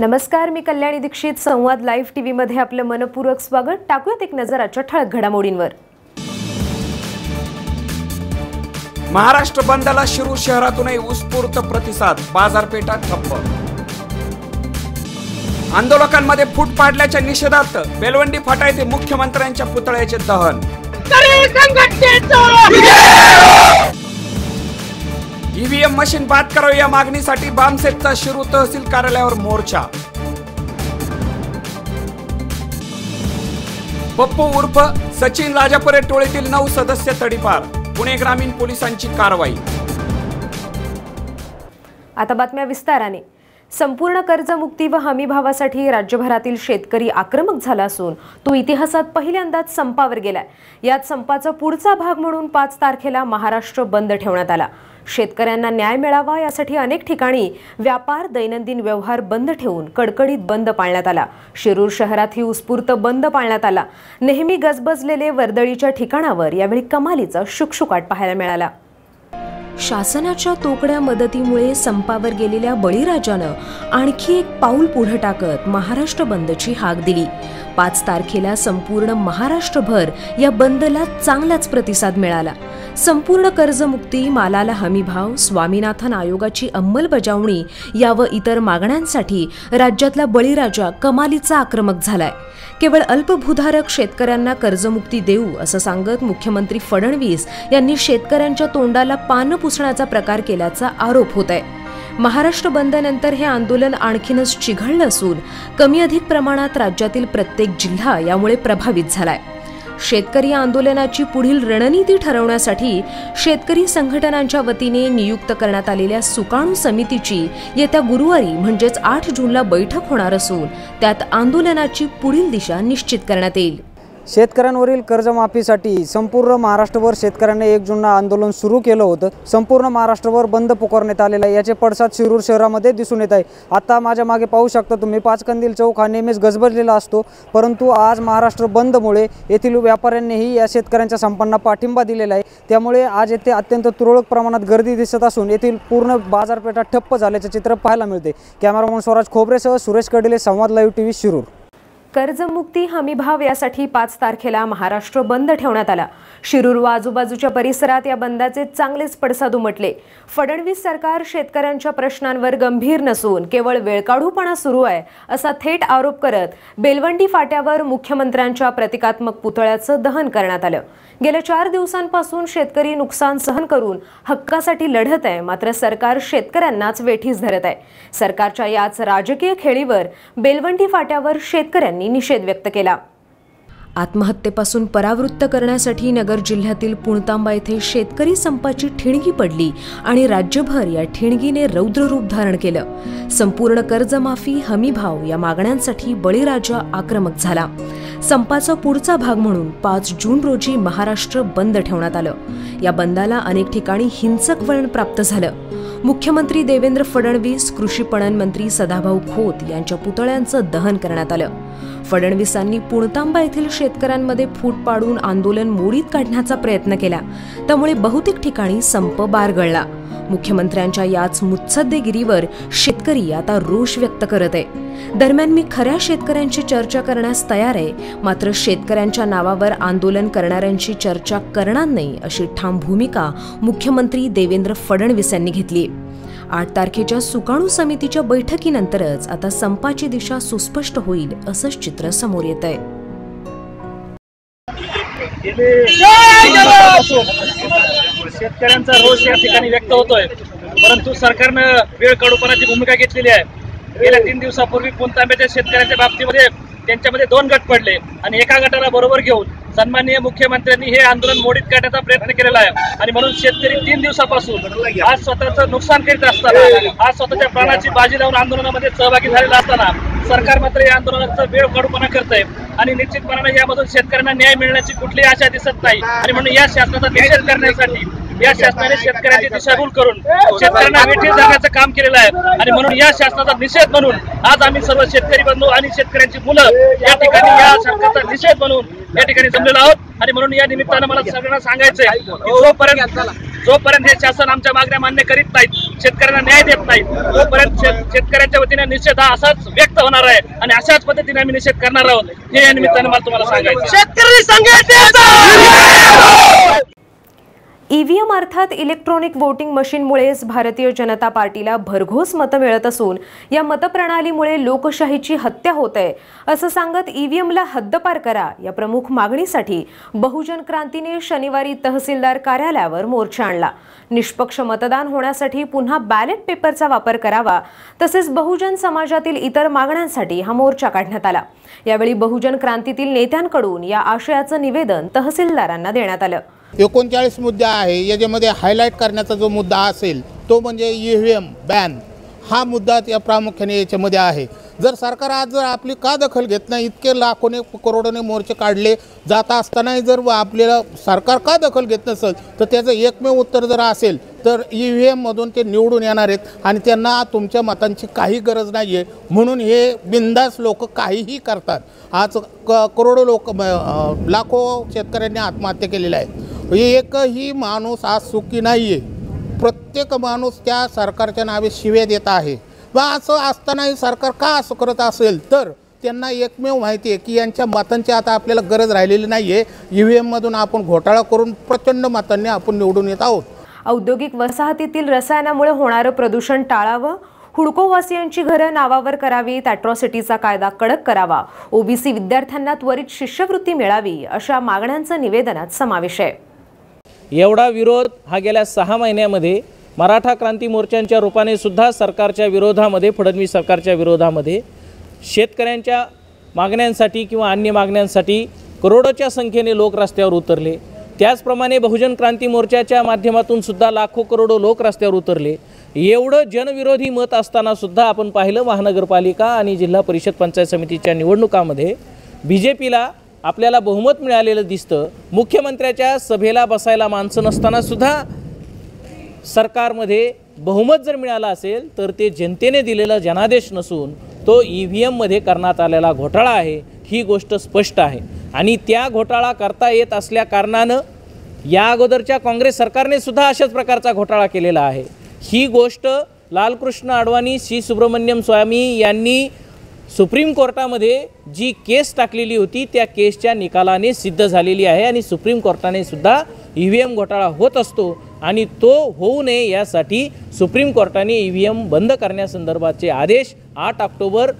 नमस्कार मी कल्याणी दीक्षित. संवाद live TV मध्ये आपलं मनपूर्वक स्वागत. टाकूयात एक नजर आजच्या ठळक घडामोडींवर. महाराष्ट्र बंदला शिरूर शहरातूनही उत्स्फूर्त प्रतिसाद. बाजारपेठा ठप्प. आंदोलकांमध्ये फूट पाडल्याच्या निषेधार्थ बेलवंडी फाटा येथे मुख्यमंत्र्यांच्या पुतळ्याचे दहन. ईव्हीएम मशीन बाद करावी या मागणीसाठी बामसेटचा शिरू तहसील कार्यालयावर मोर्चा. पप्पू उर्फ सचिन राजापुरे टोळीतील नऊ सदस्य तडीपार. पुणे ग्रामीण पोलिसांची कारवाई. आता बातम्या विस्ताराने. संपूर्ण कर्जमुक्ती व हमीभावासाठी राज्यभरातील शेतकरी आक्रमक झाला असून तो इतिहासात पहिल्यांदाच संपावर गेलाय. यात संपाचा पुढचा भाग म्हणून पाच तारखेला महाराष्ट्र बंद ठेवण्यात आला. शेतकऱ्यांना न्याय मिळावा यासाठी अनेक ठिकाणी व्यापार दैनंदिन व्यवहार बंद ठेवून कडकडीत बंद पाळण्यात आला. शिरूर शहरातही उत्स्फूर्त बंद पाळण्यात आला. नेहमी गजबजलेले वर्दळीच्या ठिकाणावर यावेळी कमालीचा शुकशुकाट पाहायला मिळाला. शासनाच्या तोकड्या मदतीमुळे संपावर गेलेल्या बळीराजानं आणखी एक पाऊल पुढे टाकत महाराष्ट्र बंदची हाक दिली. पाच तारखेला संपूर्ण महाराष्ट्रभर या बंदला चांगलाच प्रतिसाद मिळाला. संपूर्ण कर्जमुक्ती मालाला हमीभाव स्वामीनाथन आयोगाची अंमलबजावणी या व इतर मागण्यांसाठी राज्यातला बळीराजा कमालीचा आक्रमक झालाय. केवळ अल्पभूधारक शेतकऱ्यांना कर्जमुक्ती देऊ असं सांगत मुख्यमंत्री फडणवीस यांनी शेतकऱ्यांच्या तोंडाला पानं पुसण्याचा प्रकार केल्याचा आरोप होत आहे महाराष्ट्र बंदनंतर हे आंदोलन आणखीनच चिघळलं असून कमी अधिक प्रमाणात राज्यातील प्रत्येक जिल्हा यामुळे प्रभावित झालाय. शेतकरी आंदोलनाची पुढील रणनीती ठरवण्यासाठी शेतकरी संघटनांच्या वतीने नियुक्त करण्यात आलेल्या सुकाणू समितीची येत्या गुरुवारी म्हणजेच आठ जूनला बैठक होणार असून त्यात आंदोलनाची पुढील दिशा निश्चित करण्यात येईल. शेतकऱ्यांवरील कर्जमाफीसाठी संपूर्ण महाराष्ट्रभर शेतकऱ्यांनी एक जूनला आंदोलन सुरू केलं होतं. संपूर्ण महाराष्ट्रभर बंद पुकारण्यात आलेला आहे. याचे पडसाद शिरूर शहरामध्ये दिसून येत आहे. आता माझ्या मागे पाहू शकता तुम्ही पाचकंदील चौक हा नेहमीच गजबजलेला असतो परंतु आज महाराष्ट्र बंदमुळे येथील व्यापाऱ्यांनीही या शेतकऱ्यांच्या संपांना पाठिंबा दिलेला आहे. त्यामुळे आज येथे अत्यंत तुरळक प्रमाणात गर्दी दिसत असून येथील पूर्ण बाजारपेठा ठप्प झाल्याचे चित्र पाहायला मिळते कॅमेरामन स्वराज खोबरेसह सुरेश कडिले संवाद लाईव्ह टी व्ही शिरूर. कर्जमुक्ती हमीभाव यासाठी पाच तारखेला महाराष्ट्र बंद ठेवण्यात आला. शिरूर व आजूबाजूच्या परिसरात या बंदाचे चांगलेच पडसाद उमटले. फडणवीस सरकार शेतकऱ्यांच्या प्रश्नांवर गंभीर नसून केवळ वेळकाढूपणा सुरू आहे असा थेट आरोप करत बेलवंडी फाट्यावर मुख्यमंत्र्यांच्या प्रतिकात्मक पुतळ्याचं दहन करण्यात आलं. गेल्या चार दिवसांपासून शेतकरी नुकसान सहन करून हक्कासाठी लढत आहे मात्र सरकार शेतकऱ्यांनाच वेठीस धरत आहे. सरकारच्या याच राजकीय खेळीवर बेलवंडी फाट्यावर शेतकऱ्यांनी निषेध व्यक्त केला. आत्महत्येपासून परावृत्त करण्यासाठी नगर जिल्ह्यातील पुणतांबा येथे शेतकरी संपाची ठिणगी पडली आणि राज्यभर या ठिणगीने रौद्र रूप धारण केलं. संपूर्ण कर्जमाफी हमीभाव या मागण्यांसाठी बळीराजा आक्रमक झाला. संपाचा पुढचा भाग म्हणून पाच जून रोजी महाराष्ट्र बंद ठेवण्यात आलं. या बंदाला अनेक ठिकाणी हिंसक वळण प्राप्त झालं. मुख्यमंत्री देवेंद्र फडणवीस कृषी पणन मंत्री सदाभाऊ खोत यांच्या पुतळ्यांचं दहन करण्यात आलं. फडणवीसांनी पुणतांबा येथील शेतकऱ्यांमध्ये फूट पाडून आंदोलन मोडीत काढण्याचा प्रयत्न केला. त्यामुळे बहुतेक ठिकाणी संप बारगळला. मुख्यमंत्र्यांच्या याच मुत्सद्देगिरीवर शेतकरी आता रोष व्यक्त करत आहे. दरम्यान मी खऱ्या शेतकऱ्यांची चर्चा करण्यास तयार आहे मात्र शेतकऱ्यांच्या नावावर आंदोलन करणाऱ्यांची चर्चा करणार नाही अशी ठाम भूमिका मुख्यमंत्री देवेंद्र फडणवीस यांनी घेतली. आठ तारखेच्या सुकाणू समितीच्या बैठकीनंतरच आता संपाची दिशा सुस्पष्ट होईल असंच चित्र समोर येत आहे शेतकऱ्यांचा रोष या ठिकाणी व्यक्त होतोय. परंतु सरकारनं वेळ कडूपणाची भूमिका घेतलेली आहे. गेल्या तीन दिवसापूर्वी पुणतांब्याच्या शेतकऱ्यांच्या बाबतीमध्ये त्यांच्यामध्ये दोन गट पडले आणि एका गटाला बरोबर घेऊन सन्माननीय मुख्यमंत्र्यांनी हे आंदोलन मोडीत काढण्याचा प्रयत्न केलेला आहे. आणि म्हणून शेतकरी तीन दिवसापासून आज स्वतःचं नुकसान करीत असताना आज स्वतःच्या प्राणाची बाजी लावून आंदोलनामध्ये सहभागी झालेला असताना सरकार मात्र या आंदोलनाचा वेळ कडूपणा करत आहे आणि निश्चितपणाने यामधून शेतकऱ्यांना न्याय मिळण्याची कुठलीही आशा दिसत नाही. आणि म्हणून या शासनाचा निषेध करण्यासाठी या शासनाने शेतकऱ्यांची दिशाभूल करून शेतकऱ्यांना वेठी जाण्याचं काम केलेलं आहे. आणि म्हणून या शासनाचा निषेध म्हणून आज आम्ही सर्व शेतकरी बंधू आणि शेतकऱ्यांची मुलं या ठिकाणी या शासनाचा निषेध म्हणून या ठिकाणी जमलेलो आहोत. आणि म्हणून या निमित्तानं मला सगळ्यांना सांगायचंय जोपर्यंत जोपर्यंत हे शासन आमच्या मागण्या मान्य करीत नाहीत शेतकऱ्यांना न्याय देत नाहीत तोपर्यंत शेतकऱ्यांच्या वतीने निषेध हा असाच व्यक्त होणार आहे आणि अशाच पद्धतीने आम्ही निषेध करणार आहोत. हे या निमित्ताने मला तुम्हाला सांगायचं शेतकरी ईव्हीएम अर्थात इलेक्ट्रॉनिक वोटिंग मशीनमुळेच भारतीय जनता पार्टीला भरघोस मतं मिळत असून या मतप्रणालीमुळे लोकशाहीची हत्या होत आहे असं सांगत ईव्हीएमला हद्दपार करा या प्रमुख मागणीसाठी बहुजन क्रांतीने शनिवारी तहसीलदार कार्यालयावर मोर्चा आणला. निष्पक्ष मतदान होण्यासाठी पुन्हा बॅलेट पेपरचा वापर करावा तसेच बहुजन समाजातील इतर मागण्यांसाठी हा मोर्चा काढण्यात आला. यावेळी बहुजन क्रांतीतील नेत्यांकडून या आशयाचं निवेदन तहसीलदारांना देण्यात आलं. एकोणचाळीस मुद्दे आहे याच्यामध्ये हायलाईट करण्याचा जो मुद्दा असेल तो म्हणजे ई व्ही एम बॅन हा मुद्दा या प्रामुख्याने याच्यामध्ये आहे. जर सरकार आज जर आपली का दखल घेत नाही इतके लाखोने करोडोने मोर्चे काढले जात असतानाही जर आपल्याला सरकार का दखल घेत नसेल तर त्याचं एकमेव उत्तर जर असेल तर ई व्ही एममधून ते निवडून येणार आहेत आणि त्यांना तुमच्या मतांची काही गरज नाही आहे म्हणून हे बिंदास लोक काहीही करतात. आज क करोडो लोक लाखो शेतकऱ्यांनी आत्महत्या केलेल्या आहेत. एकही माणूस आज सुखी नाही आहे प्रत्येक माणूस त्या सरकारच्या नावे शिव्या देत आहे. व असं असतानाही सरकार का असं करत असेल? तर त्यांना एकमेव माहिती आहे की यांच्या मतांची आता आपल्याला गरज राहिलेली नाही आहे ई व्ही एममधून आपण घोटाळा करून प्रचंड मतांनी आपण निवडून येत आहोत. औद्योगिक वसाहतीतील रसायनामुळे होणारं प्रदूषण टाळावं. हुडकोवासियांची घरं नावावर करावीत. अॅट्रॉसिटीचा कायदा कडक करावा. ओबीसी विद्यार्थ्यांना त्वरित शिष्यवृत्ती मिळावी अशा मागण्यांचा निवेदनात समावेश आहे. एवढा विरोध हा गेल्या सहा महिन्यामध्ये मराठा क्रांती मोर्चांच्या रूपाने सुद्धा सरकारच्या विरोधामध्ये फडणवीस सरकारच्या विरोधामध्ये शेतकऱ्यांच्या मागण्यांसाठी किंवा अन्य मागण्यांसाठी करोडोच्या संख्येने लोक रस्त्यावर उतरले. त्याचप्रमाणे बहुजन क्रांती मोर्चाच्या माध्यमातून सुद्धा लाखो करोडो लोक रस्त्यावर उतरले. एवढं जनविरोधी मत असताना सुद्धा आपण पाहिलं महानगरपालिका आणि जिल्हा परिषद पंचायत समितीच्या निवडणुकामध्ये बी जे पीला आपल्याला बहुमत मिळालेलं दिसतं. मुख्यमंत्र्याच्या सभेला बसायला माणसं नसताना सुद्धा सरकारमध्ये बहुमत जर मिळालं असेल तर ते जनतेने दिलेला जनादेश नसून तो ई व्ही एममध्ये करण्यात आलेला घोटाळा आहे ही गोष्ट स्पष्ट आहे. आणि त्या घोटाळा करता येत असल्या कारणानं या अगोदरच्या काँग्रेस सरकारने सुद्धा अशाच प्रकारचा घोटाळा केलेला आहे. ही गोष्ट लालकृष्ण अडवाणी श्री सुब्रमण्यम स्वामी यांनी सुप्रीम कोर्टामध्ये जी केस टाकलेली होती त्या केसच्या निकालाने सिद्ध झालेली आहे आणि सुप्रीम कोर्टाने सुद्धा ई व्ही एम घोटाळा होत असतो आणि तो होऊ नये यासाठी सुप्रीम कोर्टाने ई व्ही एम बंद करण्यासंदर्भाचे आदेश आठ ऑक्टोबर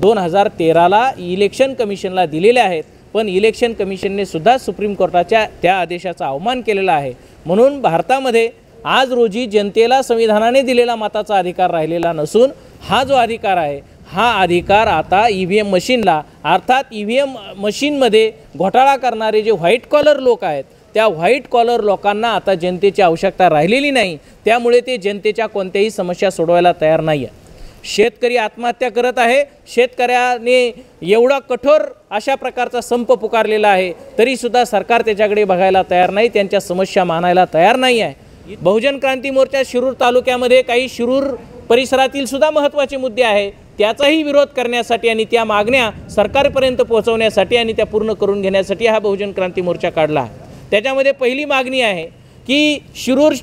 दोन हजार तेराला इलेक्शन कमिशनला दिलेले आहेत. पण इलेक्शन कमिशनने सुद्धा सुप्रीम कोर्टाच्या त्या आदेशाचा अवमान केलेला आहे. म्हणून भारतामध्ये आज रोजी जनतेला संविधानाने दिलेला मताचा अधिकार राहिलेला नसून हा जो अधिकार आहे हा अधिकार आता ई व्ही एम मशीनला अर्थात ई व्ही एम मशीनमध्ये घोटाळा करणारे जे व्हाईट कॉलर लोक आहेत त्या व्हाईट कॉलर लोकांना आता जनतेची आवश्यकता राहिलेली नाही. त्यामुळे ते जनतेच्या कोणत्याही समस्या सोडवायला तयार नाही आहे शेतकरी आत्महत्या करत आहे. शेतकऱ्याने एवढा कठोर अशा प्रकारचा संप पुकारलेला आहे तरीसुद्धा सरकार त्याच्याकडे बघायला तयार नाही त्यांच्या समस्या मानायला तयार नाही आहे बहुजन क्रांती मोर्चा शिरूर तालुक्यामध्ये काही शिरूर परिसरातील सुद्धा महत्त्वाचे मुद्दे आहे. त्याचाही विरोध करण्यासाठी आणि त्या मागण्या सरकारपर्यंत पोहोचवण्यासाठी आणि त्या पूर्ण करून घेण्यासाठी हा बहुजन क्रांती मोर्चा काढला त्याच्यामध्ये पहिली मागणी आहे की शिरूर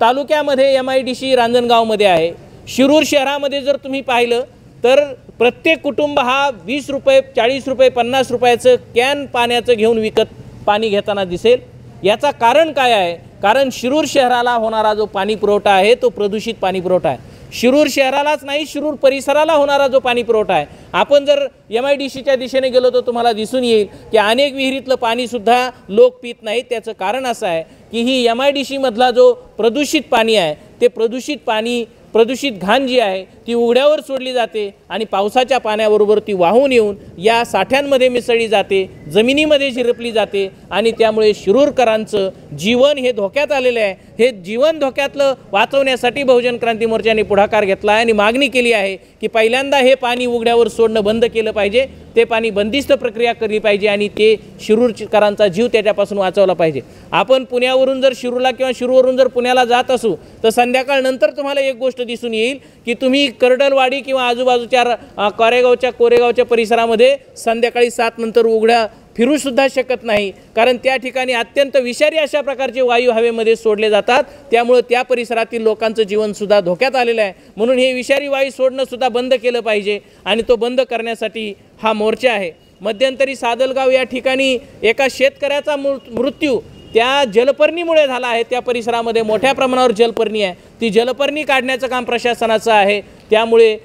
तालुक्यामध्ये एम आय डी सी रांजणगावमध्ये आहे. शिरूर शहरामध्ये जर तुम्ही पाहिलं तर प्रत्येक कुटुंब हा वीस रुपये चाळीस रुपये पन्नास रुपयाचं कॅन पाण्याचं घेऊन विकत पाणी घेताना दिसेल. याचा कारण काय आहे? कारण शिरूर शहराला होणारा जो पाणी पुरवठा आहे तो प्रदूषित पाणी पुरवठा आहे. शिरूर शहरालाच नाही शिरूर परिसराला होणारा जो पाणी पुरवठा आहे. आपण जर एम आय डी सीच्या दिशेने गेलो तर तुम्हाला दिसून येईल की अनेक विहिरीतलं पाणीसुद्धा लोक पित नाहीत. त्याचं कारण असं आहे की ही एम आय डी सीमधला जो प्रदूषित पाणी आहे ते प्रदूषित पाणी प्रदूषित घाण जी आहे ती उघड्यावर सोडली जाते आणि पावसाच्या पाण्याबरोबर ती वाहून येऊन या साठ्यांमध्ये मिसळली जाते जमिनीमध्ये झिरपली जाते आणि त्यामुळे शिरूरकरांचं जीवन हे धोक्यात आलेलं आहे. हे जीवन धोक्यातलं वाचवण्यासाठी बहुजन क्रांती मोर्चाने पुढाकार घेतला आहे आणि मागणी केली आहे की पहिल्यांदा हे पाणी उघड्यावर सोडणं बंद केलं पाहिजे ते पाणी बंदिस्त प्रक्रिया केली पाहिजे आणि ते शिरूरकरांचा जीव त्याच्यापासून वाचवला पाहिजे. आपण पुण्यावरून जर शिरूरला किंवा शिरूरवरून जर पुण्याला जात असू तर संध्याकाळनंतर तुम्हाला एक गोष्ट दिसून येईल की तुम्ही कर्डलवाडी किंवा आजूबाजूच्या कोरेगावच्या कोरेगावच्या परिसरामध्ये संध्याकाळी सात नंतर उघड्या फिरूसुद्धा शकत नाही. कारण त्या ठिकाणी अत्यंत विषारी अशा प्रकारचे वायू हवेमध्ये सोडले जातात. त्यामुळं त्या परिसरातील लोकांचं जीवनसुद्धा धोक्यात आलेलं आहे. म्हणून हे विषारी वायू सोडणंसुद्धा बंद केलं पाहिजे आणि तो बंद करण्यासाठी हा मोर्चा आहे. मध्यंतरी सादलगाव या ठिकाणी एका शेतकऱ्याचा मृ- मृत्यू त्या जलपर्णीमुळे झाला आहे. त्या परिसरामध्ये मोठ्या प्रमाणावर जलपर्णी आहे. ती जलपर्णी काढण्याचं काम प्रशासनाचं आहे. त्यामुळे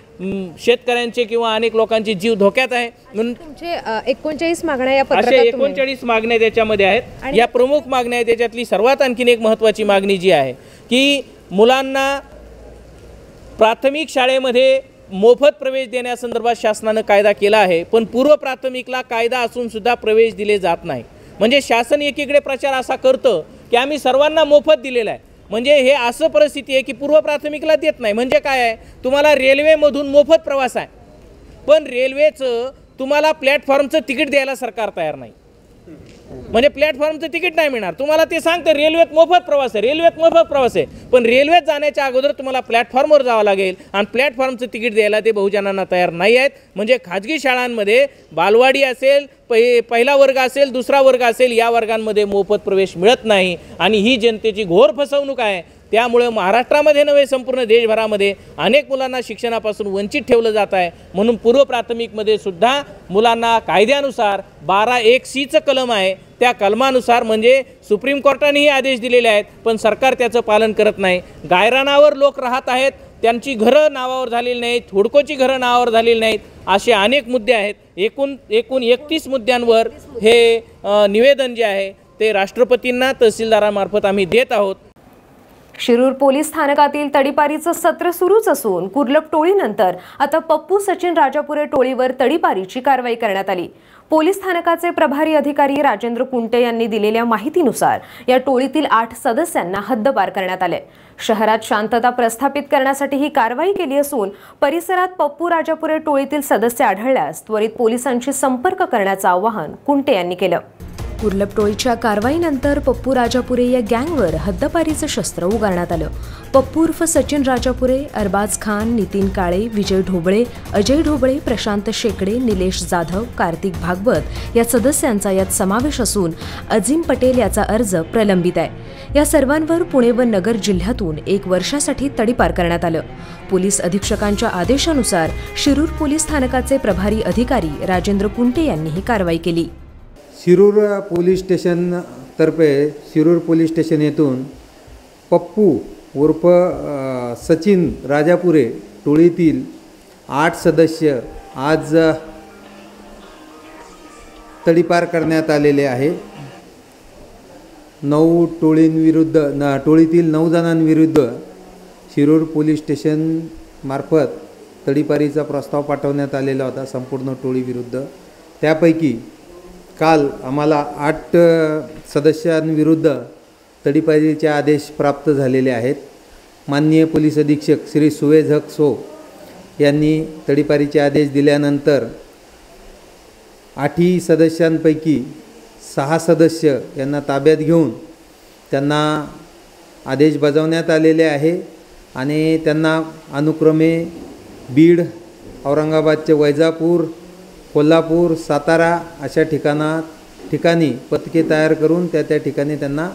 शेतकऱ्यांचे किंवा अनेक लोकांचे जीव धोक्यात आहे. म्हणून तुमचे एकोणचाळीस मागण्या या अशा एकोणचाळीस मागण्या त्याच्यामध्ये आहेत. या प्रमुख मागण्या आहेत त्याच्यातली सर्वात आणखीन एक महत्त्वाची मागणी जी आहे की मुलांना प्राथमिक शाळेमध्ये मोफत प्रवेश देण्यासंदर्भात शासनानं कायदा केला आहे पण पूर्व प्राथमिकला कायदा असून सुद्धा प्रवेश दिले जात नाही. म्हणजे शासन एकीकडे प्रचार असा करतं की आम्ही सर्वांना मोफत दिलेला आहे. म्हणजे हे असं परिस्थिती आहे की पूर्व प्राथमिकला देत नाही. म्हणजे काय आहे? तुम्हाला रेल्वेमधून मोफत प्रवास आहे. पण रेल्वेचं तुम्हाला प्लॅटफॉर्मचं तिकीट द्यायला सरकार तयार नाही. म्हणजे प्लॅटफॉर्मचं तिकीट नाही मिळणार. तुम्हाला ते सांगतं रेल्वेत मोफत प्रवास आहे रेल्वेत मोफत प्रवास आहे. पण रेल्वेत जाण्याच्या अगोदर तुम्हाला प्लॅटफॉर्मवर जावं लागेल आणि प्लॅटफॉर्मचं तिकीट द्यायला ते बहुजनांना तयार नाही आहेत. म्हणजे खाजगी शाळांमध्ये बालवाडी असेल पहि पहिला वर्ग असेल दुसरा वर्ग असेल या वर्गांमध्ये मोफत प्रवेश मिळत नाही. आणि ही जनतेची घोर फसवणूक आहे. त्यामुळे महाराष्ट्रामध्ये नव्हे संपूर्ण देशभरामध्ये अनेक मुलांना शिक्षणापासून वंचित ठेवलं जात आहे. म्हणून पूर्व प्राथमिकमध्ये सुद्धा मुलांना कायद्यानुसार बारा एक सीचं कलम आहे. त्या कलमानुसार म्हणजे सुप्रीम कोर्टानेही आदेश दिलेले आहेत पण सरकार त्याचं पालन करत नाही. गायरानावर लोक राहत आहेत त्यांची घरं नावावर झालेली नाहीत हुडकोची घरं नावावर झालेली नाहीत असे अनेक मुद्दे आहेत. एकूण एकूण एकतीस मुद्द्यांवर हे निवेदन जे आहे ते राष्ट्रपतींना तहसीलदारामार्फत आम्ही देत आहोत. शिरूर पोलीस स्थानकातील तडीपारीचं सत्र सुरूच असून कुर्लक टोळीनंतर आता पप्पू सचिन राजापुरे टोळीवर तडीपारीची कारवाई करण्यात आली. पोलीस स्थानकाचे प्रभारी अधिकारी राजेंद्र कुंटे यांनी दिलेल्या माहितीनुसार या टोळीतील आठ सदस्यांना हद्दपार करण्यात आले. शहरात शांतता प्रस्थापित करण्यासाठी ही कारवाई केली असून परिसरात पप्पू राजापुरे टोळीतील सदस्य आढळल्यास त्वरित पोलिसांशी संपर्क करण्याचं आवाहन कुंटे यांनी केलं. कुर्लप टोळीच्या कारवाईनंतर पप्पू राजापुरे या गँगवर हद्दपारीचं शस्त्र उगारण्यात आलं. पप्पू उर्फ सचिन राजापुरे अरबाज खान नितीन काळे विजय ढोबळे अजय ढोबळे प्रशांत शेकडे निलेश जाधव कार्तिक भागवत या सदस्यांचा यात समावेश असून अजिम पटेल याचा अर्ज प्रलंबित आहे. या सर्वांवर पुणे व नगर जिल्ह्यातून एक वर्षासाठी तडीपार करण्यात आलं. पोलीस अधीक्षकांच्या आदेशानुसार शिरूर पोलीस स्थानकाचे प्रभारी अधिकारी राजेंद्र कुंटे यांनी ही कारवाई केली. शिरूर पोलीस स्टेशनतर्फे शिरूर पोलीस स्टेशन येथून पप्पू उर्फ सचिन राजापुरे टोळीतील आठ सदस्य आज तडीपार करण्यात आलेले आहे. नऊ टोळींविरुद्ध न टोळीतील नऊ जणांविरुद्ध शिरूर पोलीस स्टेशनमार्फत तडीपारीचा प्रस्ताव पाठवण्यात आलेला होता संपूर्ण टोळीविरुद्ध. त्यापैकी काल आम्हाला आठ सदस्यांविरुद्ध तडीपारीचे आदेश प्राप्त झालेले आहेत. माननीय पोलीस अधीक्षक श्री सुवेझ हक सो यांनी तडीपारीचे आदेश दिल्यानंतर आठही सदस्यांपैकी सहा सदस्य यांना ताब्यात घेऊन त्यांना आदेश बजावण्यात आलेले आहे आणि त्यांना अनुक्रमे बीड औरंगाबादचे वैजापूर कोल्हापूर सातारा अशा ठिकाणा ठिकाणी पथके तयार करून त्या त्या ठिकाणी त्यांना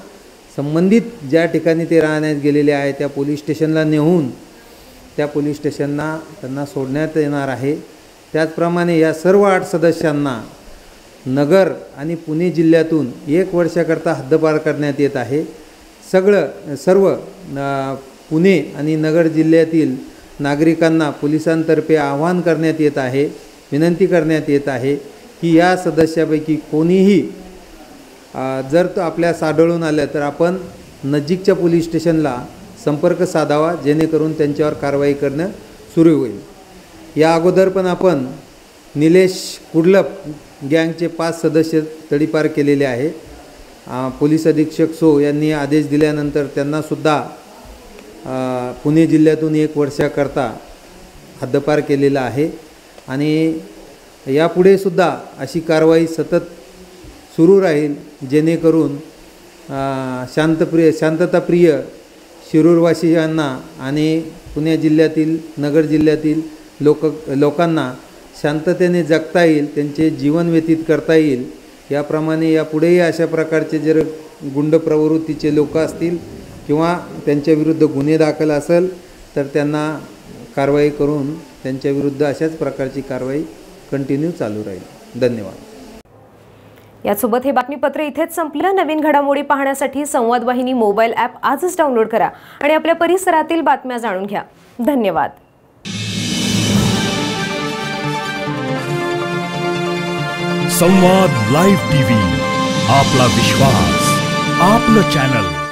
संबंधित ज्या ठिकाणी ते राहण्यात गेलेले आहे त्या पोलीस स्टेशनला नेऊन त्या पोलीस स्टेशनला त्यांना सोडण्यात येणार आहे. त्याचप्रमाणे या सर्व आठ सदस्यांना नगर आणि पुणे जिल्ह्यातून एक वर्षाकरता हद्दपार करण्यात येत आहे. सगळं सर्व पुणे आणि नगर जिल्ह्यातील नागरिकांना पोलिसांतर्फे आवाहन करण्यात येत आहे. विनंती करण्यात येत आहे की या सदस्यापैकी कोणीही जर तो आपल्यास आढळून आलं तर आपण नजीकच्या पोलीस स्टेशनला संपर्क साधावा जेणेकरून त्यांच्यावर कारवाई करणं सुरू होईल. या अगोदर पण आपण निलेश कुडलप गँगचे पाच सदस्य तडीपार केलेले आहे. पोलीस अधीक्षक सो यांनी आदेश दिल्यानंतर त्यांनासुद्धा पुणे जिल्ह्यातून एक वर्षाकरता हद्दपार केलेला आहे. आणि यापुढे सुद्धा अशी कारवाई सतत सुरू राहील जेणेकरून शांतप्रिय शांतताप्रिय शिरूरवासियांना आणि पुणे जिल्ह्यातील नगर जिल्ह्यातील लोक लोकांना शांततेने जगता येईल त्यांचे जीवन व्यतीत करता येईल. याप्रमाणे यापुढेही अशा प्रकारचे जर गुंड प्रवृत्तीचे लोक असतील किंवा त्यांच्याविरुद्ध गुन्हे दाखल असेल तर त्यांना कारवाई करून त्यांच्याविरुद्ध अशाच प्रकारची कारवाई कंटिन्यू चालू राहील. धन्यवाद. यासोबत हे बातमीपत्र इथेच संपलं. नवीन घडामोडी पाहण्यासाठी संवाद वाहिनी मोबाईल ॲप आजच डाउनलोड करा आणि आपल्या परिसरातील बातम्या जाणून घ्या. धन्यवाद. संवाद लाईव्ह टीव्ही आपला विश्वास आपलं चॅनल.